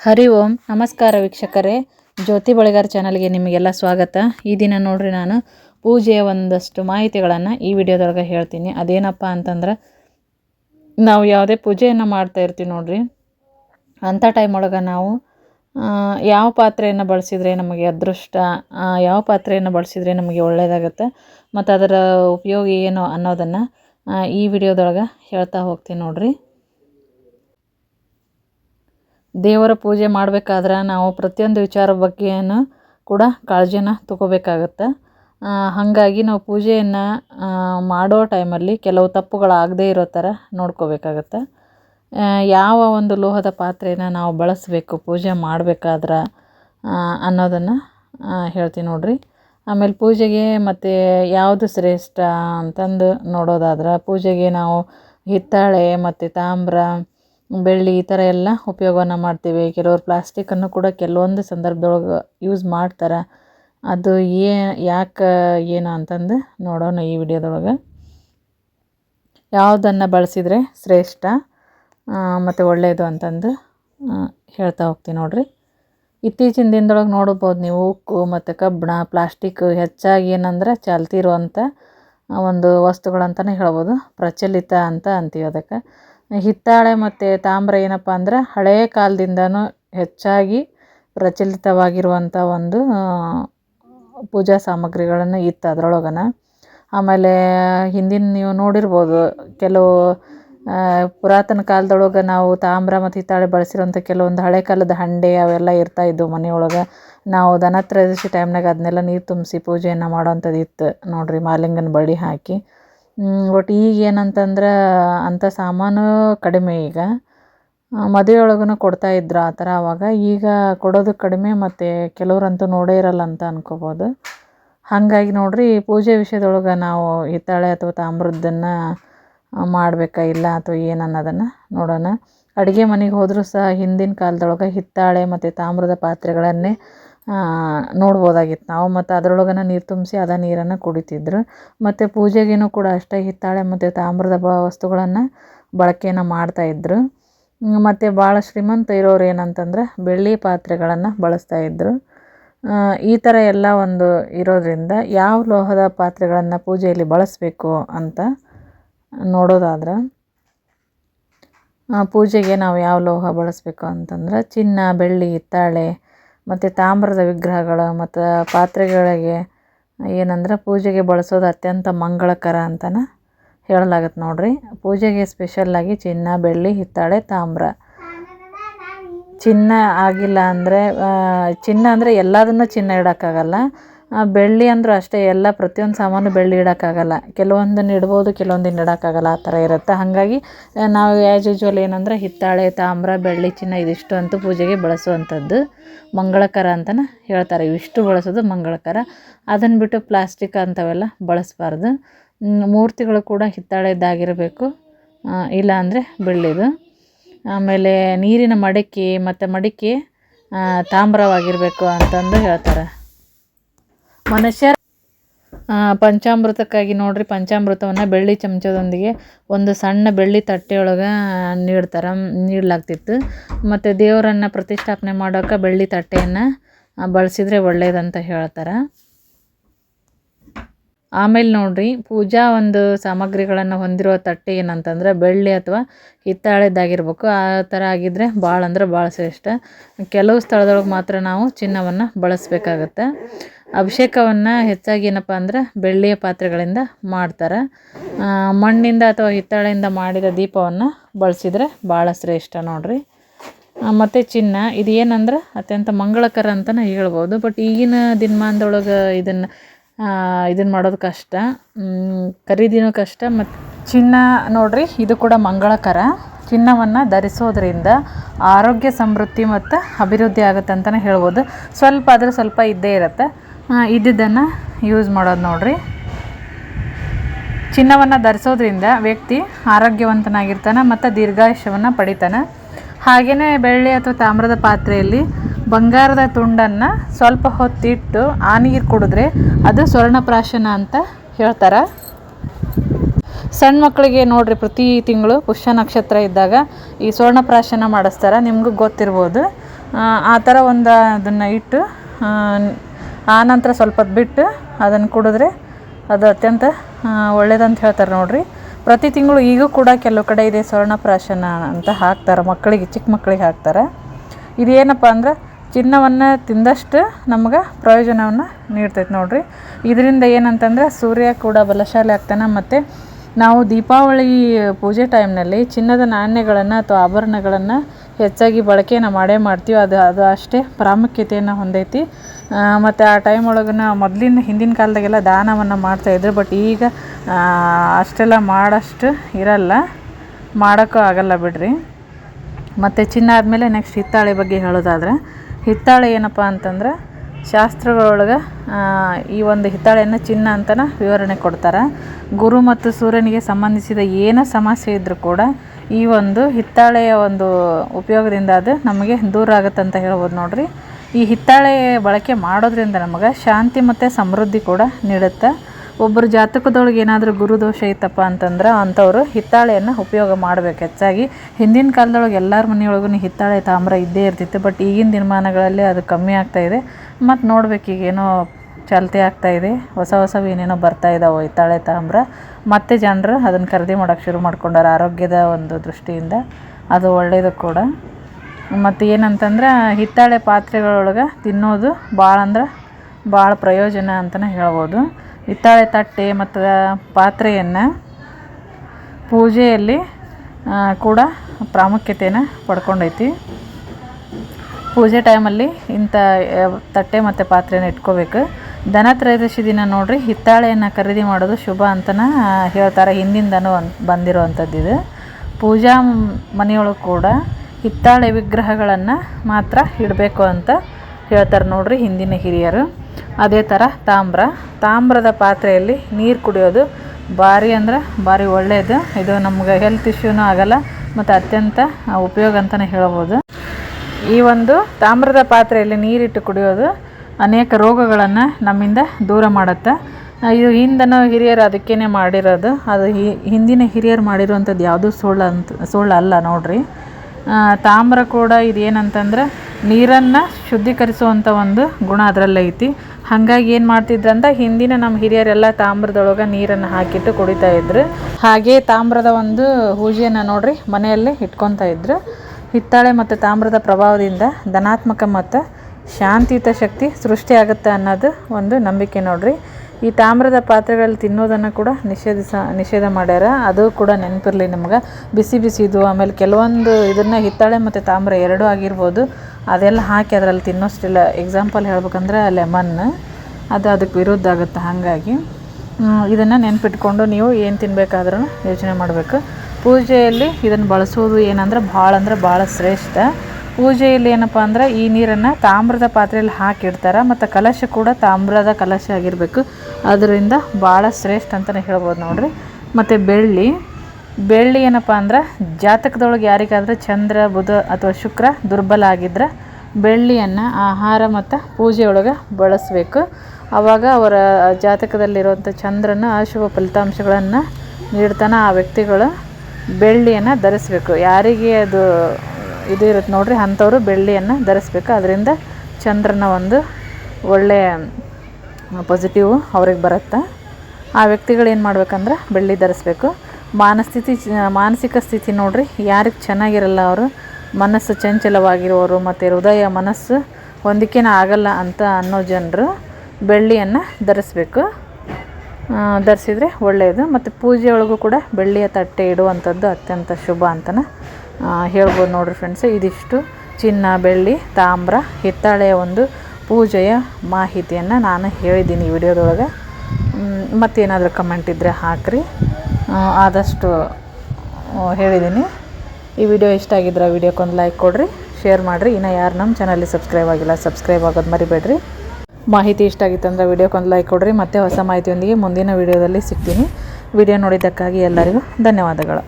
ಹರಿ ಓಂ, ನಮಸ್ಕಾರ ವೀಕ್ಷಕರೇ. ಜ್ಯೋತಿ ಬಳಿಗಾರ ಚಾನಲ್ಗೆ ನಿಮಗೆಲ್ಲ ಸ್ವಾಗತ. ಈ ದಿನ ನೋಡ್ರಿ ನಾನು ಪೂಜೆಯ ಒಂದಷ್ಟು ಮಾಹಿತಿಗಳನ್ನು ಈ ವಿಡಿಯೋದೊಳಗೆ ಹೇಳ್ತೀನಿ. ಅದೇನಪ್ಪ ಅಂತಂದ್ರೆ, ನಾವು ಯಾವುದೇ ಪೂಜೆಯನ್ನು ಮಾಡ್ತಾ ಇರ್ತೀವಿ ನೋಡ್ರಿ. ಅಂಥ ಟೈಮ್ ಒಳಗೆ ನಾವು ಯಾವ ಪಾತ್ರೆಯನ್ನು ಬಳಸಿದರೆ ನಮಗೆ ಅದೃಷ್ಟ ಯಾವ ಪಾತ್ರೆಯನ್ನು ಬಳಸಿದರೆ ನಮಗೆ ಒಳ್ಳೆಯದಾಗುತ್ತೆ ಮತ್ತು ಅದರ ಉಪಯೋಗ ಏನು ಅನ್ನೋದನ್ನು ಈ ವಿಡಿಯೋದೊಳಗೆ ಹೇಳ್ತಾ ಹೋಗ್ತೀನಿ ನೋಡ್ರಿ. ದೇವರ ಪೂಜೆ ಮಾಡಬೇಕಾದ್ರೆ ನಾವು ಪ್ರತಿಯೊಂದು ವಿಚಾರ ಬಗ್ಗೆಯೂ ಕೂಡ ಕಾಳಜಿನ ತಗೋಬೇಕಾಗತ್ತೆ. ಹಾಗಾಗಿ ನಾವು ಪೂಜೆಯನ್ನು ಮಾಡೋ ಟೈಮಲ್ಲಿ ಕೆಲವು ತಪ್ಪುಗಳಾಗದೇ ಇರೋ ಥರ ನೋಡ್ಕೋಬೇಕಾಗತ್ತೆ. ಯಾವ ಒಂದು ಲೋಹದ ಪಾತ್ರೆಯನ್ನು ನಾವು ಬಳಸಬೇಕು, ಪೂಜೆ ಮಾಡಬೇಕಾದ್ರೆ ಅನ್ನೋದನ್ನು ಹೇಳ್ತೀನಿ ನೋಡಿರಿ. ಆಮೇಲೆ ಪೂಜೆಗೆ ಮತ್ತು ಯಾವುದು ಶ್ರೇಷ್ಠ ಅಂತಂದು ನೋಡೋದಾದ್ರೆ ಪೂಜೆಗೆ ನಾವು ಹಿತ್ತಾಳೆ ಮತ್ತು ತಾಮ್ರ ಬೆಳ್ಳಿ ಈ ಥರ ಎಲ್ಲ ಉಪಯೋಗವನ್ನು ಮಾಡ್ತೀವಿ. ಕೆಲವರು ಪ್ಲಾಸ್ಟಿಕ್ಕನ್ನು ಕೂಡ ಕೆಲವೊಂದು ಸಂದರ್ಭದೊಳಗೆ ಯೂಸ್ ಮಾಡ್ತಾರೆ. ಅದು ಏ, ಯಾಕೆ ಏನು ಅಂತಂದು ನೋಡೋಣ ಈ ವಿಡಿಯೋದೊಳಗೆ. ಯಾವುದನ್ನು ಬಳಸಿದರೆ ಶ್ರೇಷ್ಠ ಮತ್ತು ಒಳ್ಳೆಯದು ಅಂತಂದು ಹೇಳ್ತಾ ಹೋಗ್ತೀನಿ ನೋಡಿರಿ. ಇತ್ತೀಚಿನ ದಿನದೊಳಗೆ ನೋಡ್ಬೋದು ನೀವು ಉಕ್ಕು ಮತ್ತು ಕಬ್ಬಿಣ ಪ್ಲಾಸ್ಟಿಕ್ ಹೆಚ್ಚಾಗಿ ಏನಂದ್ರೆ ಚಾಲ್ತಿರುವಂಥ ಒಂದು ವಸ್ತುಗಳಂತಲೇ ಹೇಳ್ಬೋದು. ಪ್ರಚಲಿತ ಅಂತ ಅಂತೀವಿ ಅದಕ್ಕೆ. ಹಿತ್ತಾಳೆ ಮತ್ತು ತಾಮ್ರ ಏನಪ್ಪ ಅಂದ್ರೆ ಹಳೆಯ ಕಾಲದಿಂದನೂ ಹೆಚ್ಚಾಗಿ ಪ್ರಚಲಿತವಾಗಿರುವಂಥ ಒಂದು ಪೂಜಾ ಸಾಮಗ್ರಿಗಳನ್ನು ಇತ್ತು ಅದರೊಳಗನ. ಆಮೇಲೆ ಹಿಂದಿನ ನೀವು ನೋಡಿರ್ಬೋದು, ಕೆಲವು ಪುರಾತನ ಕಾಲದೊಳಗೆ ನಾವು ತಾಮ್ರ ಮತ್ತು ಹಿತ್ತಾಳೆ ಬಳಸಿರೋಂಥ ಕೆಲವೊಂದು ಹಳೆ ಕಾಲದ ಹಂಡೆ ಅವೆಲ್ಲ ಇರ್ತಾ ಇದ್ದವು ಮನೆಯೊಳಗೆ. ನಾವು ದನತ್ರಯದಶಿ ಟೈಮ್ನಾಗ ಅದನ್ನೆಲ್ಲ ನೀರು ತುಂಬಿಸಿ ಪೂಜೆಯನ್ನು ಮಾಡೋವಂಥದ್ದು ಇತ್ತು. ನೋಡಿರಿ ಮಾಲಿಂಗನ ಬಳಿ ಹಾಕಿ. ಒಟ್ಟು ಈಗ ಏನಂತಂದ್ರೆ ಅಂಥ ಸಾಮಾನು ಕಡಿಮೆ ಈಗ. ಮದುವೆ ಒಳಗೂ ಕೊಡ್ತಾ ಇದ್ರು ಆ ಥರ ಅವಾಗ. ಈಗ ಕೊಡೋದು ಕಡಿಮೆ ಮತ್ತು ಕೆಲವರಂತೂ ನೋಡೇ ಇರಲ್ಲ ಅಂತ ಅನ್ಕೋಬೋದು. ಹಾಗಾಗಿ ನೋಡಿರಿ, ಪೂಜೆ ವಿಷಯದೊಳಗೆ ನಾವು ಹಿತ್ತಾಳೆ ಅಥವಾ ತಾಮ್ರದ್ದನ್ನು ಮಾಡಬೇಕಾ ಇಲ್ಲ ಅಥವಾ ಏನು ನೋಡೋಣ. ಅಡುಗೆ ಮನೆಗೆ ಹೋದರೂ ಸಹ ಹಿಂದಿನ ಕಾಲದೊಳಗೆ ಹಿತ್ತಾಳೆ ಮತ್ತು ತಾಮ್ರದ ಪಾತ್ರೆಗಳನ್ನೇ ನೋಡ್ಬೋದಾಗಿತ್ತು. ನಾವು ಮತ್ತು ಅದರೊಳಗನ ನೀರು ತುಂಬಿಸಿ ಅದ ನೀರನ್ನು ಕುಡಿತಿದ್ರು. ಮತ್ತು ಪೂಜೆಗೇನು ಕೂಡ ಅಷ್ಟೇ ಹಿತ್ತಾಳೆ ಮತ್ತು ತಾಮ್ರದ ಬ, ವಸ್ತುಗಳನ್ನು ಬಳಕೆಯನ್ನು ಮಾಡ್ತಾಯಿದ್ರು ಮತ್ತು ಭಾಳ ಶ್ರೀಮಂತ ಇರೋರು ಏನಂತಂದ್ರೆ ಬೆಳ್ಳಿ ಪಾತ್ರೆಗಳನ್ನು ಬಳಸ್ತಾ ಇದ್ದರು ಈ ಥರ ಎಲ್ಲ ಒಂದು ಇರೋದರಿಂದ ಯಾವ ಲೋಹದ ಪಾತ್ರೆಗಳನ್ನು ಪೂಜೆಯಲ್ಲಿ ಬಳಸಬೇಕು ಅಂತ ನೋಡೋದಾದ್ರೆ ಪೂಜೆಗೆ ನಾವು ಯಾವ ಲೋಹ ಬಳಸಬೇಕು ಅಂತಂದ್ರೆ ಚಿನ್ನ, ಬೆಳ್ಳಿ, ಹಿತ್ತಾಳೆ ಮತ್ತು ತಾಮ್ರದ ವಿಗ್ರಹಗಳು, ಮತ್ತು ಪಾತ್ರೆಗಳಿಗೆ ಏನಂದ್ರೆ ಪೂಜೆಗೆ ಬಳಸೋದು ಅತ್ಯಂತ ಮಂಗಳಕರ ಅಂತನ ಹೇಳಲಾಗತ್ತೆ ನೋಡಿರಿ. ಪೂಜೆಗೆ ಸ್ಪೆಷಲ್ಲಾಗಿ ಚಿನ್ನ, ಬೆಳ್ಳಿ, ಹಿತ್ತಾಳೆ, ತಾಮ್ರ. ಚಿನ್ನ ಆಗಿಲ್ಲ ಅಂದರೆ ಚಿನ್ನ ಅಂದರೆ ಎಲ್ಲದನ್ನು ಚಿನ್ನ ಇಡೋಕ್ಕಾಗಲ್ಲ. ಬೆಳ್ಳಿ ಅಂದರೂ ಅಷ್ಟೇ, ಎಲ್ಲ ಪ್ರತಿಯೊಂದು ಸಾಮಾನು ಬೆಳ್ಳಿ ಇಡೋಕ್ಕಾಗಲ್ಲ. ಕೆಲವೊಂದನ್ನು ಇಡ್ಬೋದು, ಕೆಲವೊಂದನ್ನು ಇಡೋಕ್ಕಾಗಲ್ಲ, ಆ ಥರ ಇರುತ್ತೆ. ಹಾಗಾಗಿ ನಾವು ಆ್ಯಸ್ ಯೂಶ್ವಲ್ ಏನಂದ್ರೆ ಹಿತ್ತಾಳೆ, ತಾಮ್ರ, ಬೆಳ್ಳಿ, ಚಿನ್ನ ಇದಿಷ್ಟು ಅಂತೂ ಪೂಜೆಗೆ ಬಳಸುವಂಥದ್ದು ಮಂಗಳಕರ ಅಂತಲೇ ಹೇಳ್ತಾರೆ. ಇವಿಷ್ಟು ಬಳಸೋದು ಮಂಗಳಕರ. ಅದನ್ನು ಬಿಟ್ಟು ಪ್ಲಾಸ್ಟಿಕ್ ಅಂಥವೆಲ್ಲ ಬಳಸಬಾರ್ದು. ಮೂರ್ತಿಗಳು ಕೂಡ ಹಿತ್ತಾಳೆದ್ದಾಗಿರಬೇಕು ಇಲ್ಲ ಅಂದರೆ ಬೆಳ್ಳಿದು. ಆಮೇಲೆ ನೀರಿನ ಮಡಕೆ, ಮತ್ತು ಮಡಿಕೆ ತಾಮ್ರವಾಗಿರಬೇಕು ಅಂತಂದು ಹೇಳ್ತಾರೆ. ಮನುಷ್ಯ ಆ, ಪಂಚಾಮೃತಕ್ಕಾಗಿ ನೋಡ್ರಿ ಪಂಚಾಮೃತವನ್ನು ಬೆಳ್ಳಿ ಚಮಚದೊಂದಿಗೆ ಒಂದು ಸಣ್ಣ ಬೆಳ್ಳಿ ತಟ್ಟೆಯೊಳಗೆ ನೀಡ್ತಾರೆ ನೀಡಲಾಗ್ತಿತ್ತು. ಮತ್ತು ದೇವರನ್ನು ಪ್ರತಿಷ್ಠಾಪನೆ ಮಾಡೋಕೆ ಬೆಳ್ಳಿ ತಟ್ಟೆಯನ್ನು ಬಳಸಿದರೆ ಒಳ್ಳೇದಂತ ಹೇಳ್ತಾರೆ. ಆಮೇಲೆ ನೋಡ್ರಿ ಪೂಜಾ ಒಂದು ಸಾಮಗ್ರಿಗಳನ್ನು ಹೊಂದಿರುವ ತಟ್ಟೆ ಏನಂತಂದ್ರೆ ಬೆಳ್ಳಿ ಅಥವಾ ಹಿತ್ತಾಳೆದಾಗಿರ್ಬೇಕು. ಆ ಥರ ಆಗಿದ್ದರೆ ಭಾಳ ಅಂದ್ರೆ ಭಾಳ ಶ್ರೇಷ್ಠ. ಕೆಲವು ಸ್ಥಳದೊಳಗೆ ಮಾತ್ರ ನಾವು ಚಿನ್ನವನ್ನು ಬಳಸಬೇಕಾಗತ್ತೆ. ಅಭಿಷೇಕವನ್ನು ಹೆಚ್ಚಾಗಿ ಏನಪ್ಪ ಅಂದ್ರೆ ಬೆಳ್ಳಿಯ ಪಾತ್ರೆಗಳಿಂದ ಮಾಡ್ತಾರೆ. ಮಣ್ಣಿಂದ ಅಥವಾ ಹಿತ್ತಾಳೆಯಿಂದ ಮಾಡಿದ ದೀಪವನ್ನು ಬಳಸಿದರೆ ಭಾಳ ಶ್ರೇಷ್ಠ ನೋಡ್ರಿ. ಮತ್ತು ಚಿನ್ನ, ಇದು ಏನಂದ್ರೆ ಅತ್ಯಂತ ಮಂಗಳಕರ ಅಂತಲೇ ಹೇಳ್ಬೋದು. ಬಟ್ ಈಗಿನ ದಿನಮಾನದೊಳಗೆ ಇದನ್ನು ಇದನ್ನು ಮಾಡೋದು ಕಷ್ಟ. ಖರೀದಿನೂ ಕಷ್ಟ. ಮತ್ತು ಚಿನ್ನ ನೋಡ್ರಿ, ಇದು ಕೂಡ ಮಂಗಳಕರ. ಚಿನ್ನವನ್ನು ಧರಿಸೋದ್ರಿಂದ ಆರೋಗ್ಯ ಸಮೃದ್ಧಿ ಮತ್ತು ಅಭಿವೃದ್ಧಿ ಆಗುತ್ತೆ ಅಂತಲೇ ಹೇಳ್ಬೋದು. ಸ್ವಲ್ಪ ಆದರೆ ಸ್ವಲ್ಪ ಇದ್ದೇ ಇರುತ್ತೆ. ಇದ್ದಿದ್ದನ್ನು ಯೂಸ್ ಮಾಡೋದು ನೋಡ್ರಿ. ಚಿನ್ನವನ್ನು ಧರಿಸೋದ್ರಿಂದ ವ್ಯಕ್ತಿ ಆರೋಗ್ಯವಂತನಾಗಿರ್ತಾನೆ ಮತ್ತು ದೀರ್ಘಾಯುಷ್ಯವನ್ನು ಪಡಿತಾನೆ. ಹಾಗೆಯೇ ಬೆಳ್ಳಿ ಅಥವಾ ತಾಮ್ರದ ಪಾತ್ರೆಯಲ್ಲಿ ಬಂಗಾರದ ತುಂಡನ್ನು ಸ್ವಲ್ಪ ಹೊತ್ತಿಟ್ಟು ಆ ನೀರು ಕುಡಿದ್ರೆ ಅದು ಸ್ವರ್ಣಪ್ರಾಶನ ಅಂತ ಹೇಳ್ತಾರೆ. ಸಣ್ಣ ಮಕ್ಕಳಿಗೆ ನೋಡ್ರಿ ಪ್ರತಿ ತಿಂಗಳು ಪುಷ್ಯ ನಕ್ಷತ್ರ ಇದ್ದಾಗ ಈ ಸ್ವರ್ಣಪ್ರಾಶನ ಮಾಡಿಸ್ತಾರೆ. ನಿಮಗೂ ಗೊತ್ತಿರ್ಬೋದು. ಆ, ಥರ ಒಂದು ಅದನ್ನು ಇಟ್ಟು ಆ, ಆ ನಂತರ ಸ್ವಲ್ಪ ಹೊತ್ತು ಬಿಟ್ಟು ಅದನ್ನು ಕುಡಿದ್ರೆ ಅದು ಅತ್ಯಂತ ಒಳ್ಳೇದಂತ ಹೇಳ್ತಾರೆ ನೋಡಿರಿ. ಪ್ರತಿ ತಿಂಗಳು ಈಗೂ ಕೂಡ ಕೆಲವು ಕಡೆ ಇದೆ ಸ್ವರ್ಣಪ್ರಾಶನ ಅಂತ ಹಾಕ್ತಾರೆ ಮಕ್ಕಳಿಗೆ ಚಿಕ್ಕ ಮಕ್ಕಳಿಗೆ ಹಾಕ್ತಾರೆ. ಇದೇನಪ್ಪ ಅಂದ್ರೆ ಚಿನ್ನವನ್ನು ತಿಂದಷ್ಟು ನಮ್ಗೆ ಪ್ರಯೋಜನವನ್ನು ನೀಡ್ತೈತೆ ನೋಡಿರಿ. ಇದರಿಂದ ಏನಂತಂದ್ರೆ ಸೂರ್ಯ ಕೂಡ ಬಲಶಾಲಿ ಆಗ್ತಾನೆ ಮತ್ತು ನಾವು ದೀಪಾವಳಿ ಪೂಜೆ ಟೈಮ್ನಲ್ಲಿ ಚಿನ್ನದ ನಾಣ್ಯಗಳನ್ನು ಅಥವಾ ಆಭರಣಗಳನ್ನು ಹೆಚ್ಚಾಗಿ ಬಳಕೆಯನ್ನು ಮಾಡೇ ಮಾಡ್ತೀವಿ. ಅದು ಅದು ಅಷ್ಟೇ ಪ್ರಾಮುಖ್ಯತೆಯನ್ನು ಹೊಂದೈತಿ. ಮತ್ತು ಆ ಟೈಮ್ ಒಳಗನ ಮೊದಲಿನ ಹಿಂದಿನ ಕಾಲದಾಗೆಲ್ಲ ದಾನವನ್ನು ಮಾಡ್ತಾಯಿದ್ರು ಬಟ್ ಈಗ ಅಷ್ಟೆಲ್ಲ ಮಾಡೋಷ್ಟು ಇರಲ್ಲ. ಮಾಡೋಕ್ಕೂ ಆಗಲ್ಲ ಬಿಡ್ರಿ. ಮತ್ತು ಚಿನ್ನ ಆದಮೇಲೆ ನೆಕ್ಸ್ಟ್ ಹಿತ್ತಾಳೆ ಬಗ್ಗೆ ಹೇಳೋದಾದ್ರೆ, ಹಿತ್ತಾಳೆ ಏನಪ್ಪ ಅಂತಂದ್ರೆ ಶಾಸ್ತ್ರಗಳೊಳಗೆ ಈ ಒಂದು ಹಿತ್ತಾಳೆಯನ್ನು ಚಿನ್ನ ಅಂತನ ವಿವರಣೆ ಕೊಡ್ತಾರೆ. ಗುರು ಮತ್ತು ಸೂರ್ಯನಿಗೆ ಸಂಬಂಧಿಸಿದ ಏನೇ ಸಮಸ್ಯೆ ಇದ್ದರೂ ಕೂಡ ಈ ಒಂದು ಹಿತ್ತಾಳೆಯ ಒಂದು ಉಪಯೋಗದಿಂದ ಅದು ನಮಗೆ ದೂರ ಆಗುತ್ತೆ ಅಂತ ಹೇಳ್ಬೋದು ನೋಡ್ರಿ. ಈ ಹಿತ್ತಾಳೆ ಬಳಕೆ ಮಾಡೋದ್ರಿಂದ ನಮಗೆ ಶಾಂತಿ ಮತ್ತು ಸಮೃದ್ಧಿ ಕೂಡ ನೀಡುತ್ತೆ. ಒಬ್ಬರು ಜಾತಕದೊಳಗೆ ಏನಾದರೂ ಗುರುದೋಷ ಇತ್ತಪ್ಪ ಅಂತಂದ್ರೆ ಅಂಥವ್ರು ಹಿತ್ತಾಳೆಯನ್ನು ಉಪಯೋಗ ಮಾಡ್ಬೇಕು ಹೆಚ್ಚಾಗಿ. ಹಿಂದಿನ ಕಾಲದೊಳಗೆ ಎಲ್ಲರ ಮನೆಯೊಳಗೂ ಹಿತ್ತಾಳೆ ತಾಮ್ರ ಇದ್ದೇ ಇರ್ತಿತ್ತು ಬಟ್ ಈಗಿನ ದಿನಮಾನಗಳಲ್ಲಿ ಅದು ಕಮ್ಮಿ ಆಗ್ತಾ ಇದೆ. ಮತ್ತು ನೋಡ್ಬೇಕು ಈಗೇನೋ ಚಾಲ್ತಿ ಇದೆ, ಹೊಸ ಹೊಸವು ಏನೇನೋ ಬರ್ತಾ ಇದ್ದಾವೆ ಹಿತ್ತಾಳೆ ತಾಮ್ರ. ಮತ್ತೆ ಜನರು ಅದನ್ನು ಖರೀದಿ ಮಾಡೋಕ್ಕೆ ಶುರು ಮಾಡ್ಕೊಂಡಾರ ಆರೋಗ್ಯದ ಒಂದು ದೃಷ್ಟಿಯಿಂದ. ಅದು ಒಳ್ಳೆಯದು ಕೂಡ. ಮತ್ತು ಏನಂತಂದ್ರೆ ಹಿತ್ತಾಳೆ ಪಾತ್ರೆಗಳೊಳಗೆ ತಿನ್ನೋದು ಭಾಳ ಅಂದ್ರೆ ಭಾಳ ಪ್ರಯೋಜನ ಅಂತಲೇ ಹೇಳ್ಬೋದು. ಹಿತ್ತಾಳೆ ತಟ್ಟೆ ಮತ್ತು ಪಾತ್ರೆಯನ್ನು ಪೂಜೆಯಲ್ಲಿ ಕೂಡ ಪ್ರಾಮುಖ್ಯತೆಯನ್ನು ಪಡ್ಕೊಂಡೈತಿ. ಪೂಜೆ ಟೈಮಲ್ಲಿ ಇಂಥ ತಟ್ಟೆ ಮತ್ತು ಪಾತ್ರೆನ ಇಟ್ಕೋಬೇಕು. ದನ ತ್ರಯೋದಶಿ ದಿನ ನೋಡ್ರಿ, ಹಿತ್ತಾಳೆಯನ್ನು ಖರೀದಿ ಮಾಡೋದು ಶುಭ ಅಂತನ ಹೇಳ್ತಾರೆ. ಹಿಂದಿಂದನೂ ಬಂದಿರೋವಂಥದ್ದು ಇದು ಪೂಜಾ ಮನೆಯೊಳಗೆ ಕೂಡ ಹಿತ್ತಾಳೆ ವಿಗ್ರಹಗಳನ್ನು ಮಾತ್ರ ಇಡಬೇಕು ಅಂತ ಹೇಳ್ತಾರೆ ನೋಡ್ರಿ ಹಿಂದಿನ ಹಿರಿಯರು. ಅದೇ ಥರ ತಾಮ್ರ. ತಾಮ್ರದ ಪಾತ್ರೆಯಲ್ಲಿ ನೀರು ಕುಡಿಯೋದು ಭಾರಿ ಅಂದ್ರೆ ಭಾರಿ ಒಳ್ಳೆಯದು ಇದು ನಮ್ಗೆ ಹೆಲ್ತ್ ಇಶ್ಯೂನೂ ಆಗಲ್ಲ, ಮತ್ತು ಅತ್ಯಂತ ಉಪಯೋಗ ಅಂತಲೇ ಹೇಳ್ಬೋದು. ಈ ಒಂದು ತಾಮ್ರದ ಪಾತ್ರೆಯಲ್ಲಿ ನೀರಿಟ್ಟು ಕುಡಿಯೋದು ಅನೇಕ ರೋಗಗಳನ್ನು ನಮ್ಮಿಂದ ದೂರ ಮಾಡುತ್ತೆ. ಇದು ಹಿಂದನ ಹಿರಿಯರು ಅದಕ್ಕೇ ಮಾಡಿರೋದು. ಅದು ಹಿಂದಿನ ಹಿರಿಯರು ಮಾಡಿರುವಂಥದ್ದು ಯಾವುದೂ ಸುಳ್ಳು ಅಂತ ಸುಳ್ಳು ಅಲ್ಲ ನೋಡ್ರಿ. ತಾಮ್ರ ಕೂಡ ಇದು ಏನಂತಂದ್ರೆ ನೀರನ್ನು ಶುದ್ಧೀಕರಿಸುವಂಥ ಒಂದು ಗುಣ ಅದರಲ್ಲೈತಿ ಐತಿ. ಹಾಗಾಗಿ ಏನು ಮಾಡ್ತಿದ್ರಂತ ಹಿಂದಿನ ನಮ್ಮ ಹಿರಿಯರೆಲ್ಲ ತಾಮ್ರದೊಳಗೆ ನೀರನ್ನು ಹಾಕಿಟ್ಟು ಕುಡಿತಾ ಇದ್ರು. ಹಾಗೆ ತಾಮ್ರದ ಒಂದು ಹೂಜೆಯನ್ನು ನೋಡ್ರಿ ಮನೆಯಲ್ಲೇ ಇಟ್ಕೊತಾ ಇದ್ರು. ಹಿತ್ತಾಳೆ ಮತ್ತು ತಾಮ್ರದ ಪ್ರಭಾವದಿಂದ ಧನಾತ್ಮಕ ಮತ್ತು ಶಾಂತಿಯುತ ಶಕ್ತಿ ಸೃಷ್ಟಿಯಾಗುತ್ತೆ ಅನ್ನೋದು ಒಂದು ನಂಬಿಕೆ ನೋಡ್ರಿ. ಈ ತಾಮ್ರದ ಪಾತ್ರೆಗಳಲ್ಲಿ ತಿನ್ನೋದನ್ನು ಕೂಡ ನಿಷೇಧಿಸ, ನಿಷೇಧ ಮಾಡ್ಯಾರ. ಅದು ಕೂಡ ನೆನಪಿರಲಿ ನಮ್ಗೆ. ಬಿಸಿ ಬಿಸಿದು ಆಮೇಲೆ ಕೆಲವೊಂದು ಇದನ್ನು ಹಿತ್ತಾಳೆ ಮತ್ತು ತಾಮ್ರ ಎರಡೂ ಆಗಿರ್ಬೋದು. ಅದೆಲ್ಲ ಹಾಕಿ ಅದರಲ್ಲಿ ತಿನ್ನೋಷ್ಟಿಲ್ಲ. ಎಕ್ಸಾಂಪಲ್ ಹೇಳ್ಬೇಕಂದ್ರೆ ಲೆಮನ್ ಅದು ಅದಕ್ಕೆ ವಿರುದ್ಧ ಆಗುತ್ತೆ ಹಾಗಾಗಿ. ಇದನ್ನು ನೆನಪಿಟ್ಕೊಂಡು ನೀವು ಏನು ತಿನ್ನಬೇಕಾದ್ರೂ ಯೋಚನೆ ಮಾಡಬೇಕು. ಪೂಜೆಯಲ್ಲಿ ಇದನ್ನು ಬಳಸೋದು ಏನಂದ್ರೆ ಭಾಳ ಅಂದ್ರೆ ಭಾಳ ಶ್ರೇಷ್ಠ. ಪೂಜೆಯಲ್ಲಿ ಏನಪ್ಪ ಅಂದ್ರೆ ಈ ನೀರನ್ನು ತಾಮ್ರದ ಪಾತ್ರೆಯಲ್ಲಿ ಹಾಕಿಡ್ತಾರೆ, ಮತ್ತು ಕಲಶ ಕೂಡ ತಾಮ್ರದ ಕಲಶ ಆಗಿರಬೇಕು. ಅದರಿಂದ ಭಾಳ ಶ್ರೇಷ್ಠ ಅಂತಲೇ ಹೇಳ್ಬೋದು ನೋಡ್ರಿ. ಮತ್ತು ಬೆಳ್ಳಿ. ಬೆಳ್ಳಿ ಏನಪ್ಪ ಅಂದ್ರೆ ಜಾತಕದೊಳಗೆ ಯಾರಿಗಾದ್ರೆ ಚಂದ್ರ, ಬುಧ ಅಥವಾ ಶುಕ್ರ ದುರ್ಬಲ ಆಗಿದ್ರೆ ಬೆಳ್ಳಿಯನ್ನು ಆಹಾರ ಮತ್ತು ಪೂಜೆಯೊಳಗೆ ಬಳಸಬೇಕು. ಆವಾಗ ಅವರ ಜಾತಕದಲ್ಲಿರುವಂಥ ಚಂದ್ರನ ಅಶುಭ ಫಲಿತಾಂಶಗಳನ್ನು ನೀಡ್ತಾನೆ ಆ ವ್ಯಕ್ತಿಗಳು ಬೆಳ್ಳಿಯನ್ನು ಧರಿಸಬೇಕು. ಯಾರಿಗೆ ಅದು ಇದು ಇರುತ್ತೆ ನೋಡ್ರಿ, ಅಂಥವ್ರು ಬೆಳ್ಳಿಯನ್ನು ಧರಿಸ್ಬೇಕು. ಅದರಿಂದ ಚಂದ್ರನ ಒಂದು ಒಳ್ಳೆಯ ಪಾಸಿಟಿವ್ ಅವ್ರಿಗೆ ಬರುತ್ತೆ. ಆ ವ್ಯಕ್ತಿಗಳು ಏನು ಮಾಡ್ಬೇಕಂದ್ರೆ ಬೆಳ್ಳಿ ಧರಿಸ್ಬೇಕು. ಮಾನಸ್ಥಿತಿ, ಮಾನಸಿಕ ಸ್ಥಿತಿ ನೋಡ್ರಿ, ಯಾರಿಗೆ ಚೆನ್ನಾಗಿರಲ್ಲ ಅವರು, ಮನಸ್ಸು ಚಂಚಲವಾಗಿರೋರು ಮತ್ತು ಹೃದಯ ಮನಸ್ಸು ಹೊಂದಿಕೆನ ಆಗಲ್ಲ ಅಂತ ಅನ್ನೋ ಜನರು ಬೆಳ್ಳಿಯನ್ನು ಧರಿಸ್ಬೇಕು. ಧರಿಸಿದರೆ ಒಳ್ಳೆಯದು. ಮತ್ತು ಪೂಜೆ ಒಳಗೂ ಕೂಡ ಬೆಳ್ಳಿಯ ತಟ್ಟೆ ಇಡುವಂಥದ್ದು ಅತ್ಯಂತ ಶುಭ ಅಂತಲೇ ಹೇಳ್ಬೋದು ನೋಡ್ರಿ ಫ್ರೆಂಡ್ಸ್ ಇದಿಷ್ಟು ಚಿನ್ನ, ಬೆಳ್ಳಿ, ತಾಮ್ರ, ಹಿತ್ತಾಳೆಯ ಒಂದು ಪೂಜೆಯ ಮಾಹಿತಿಯನ್ನು ನಾನು ಹೇಳಿದ್ದೀನಿ ಈ ವಿಡಿಯೋದೊಳಗೆ. ಮತ್ತೇನಾದರೂ ಕಮೆಂಟ್ ಇದ್ದರೆ ಹಾಕ್ರಿ. ಆದಷ್ಟು ಹೇಳಿದ್ದೀನಿ. ಈ ವಿಡಿಯೋ ಇಷ್ಟ ಆಗಿದ್ರೆ ವಿಡಿಯೋಕ್ಕೊಂದು ಲೈಕ್ ಕೊಡಿರಿ ಶೇರ್ ಮಾಡಿರಿ. ಇನ್ನು ಯಾರು ನಮ್ಮ ಚಾನಲ್ಲಿ ಸಬ್ಸ್ಕ್ರೈಬ್ ಆಗಿಲ್ಲ ಸಬ್ಸ್ಕ್ರೈಬ್ ಆಗೋದು ಮರಿಬೇಡ್ರಿ. ಮಾಹಿತಿ ಇಷ್ಟ ಆಗಿತ್ತು ಅಂದರೆ ವಿಡಿಯೋಕ್ಕೊಂದು ಲೈಕ್ ಕೊಡಿರಿ. ಮತ್ತೆ ಹೊಸ ಮಾಹಿತಿಯೊಂದಿಗೆ ಮುಂದಿನ ವಿಡಿಯೋದಲ್ಲಿ ಸಿಗ್ತೀನಿ. ವಿಡಿಯೋ ನೋಡಿದ್ದಕ್ಕಾಗಿ ಎಲ್ಲರಿಗೂ ಧನ್ಯವಾದಗಳು.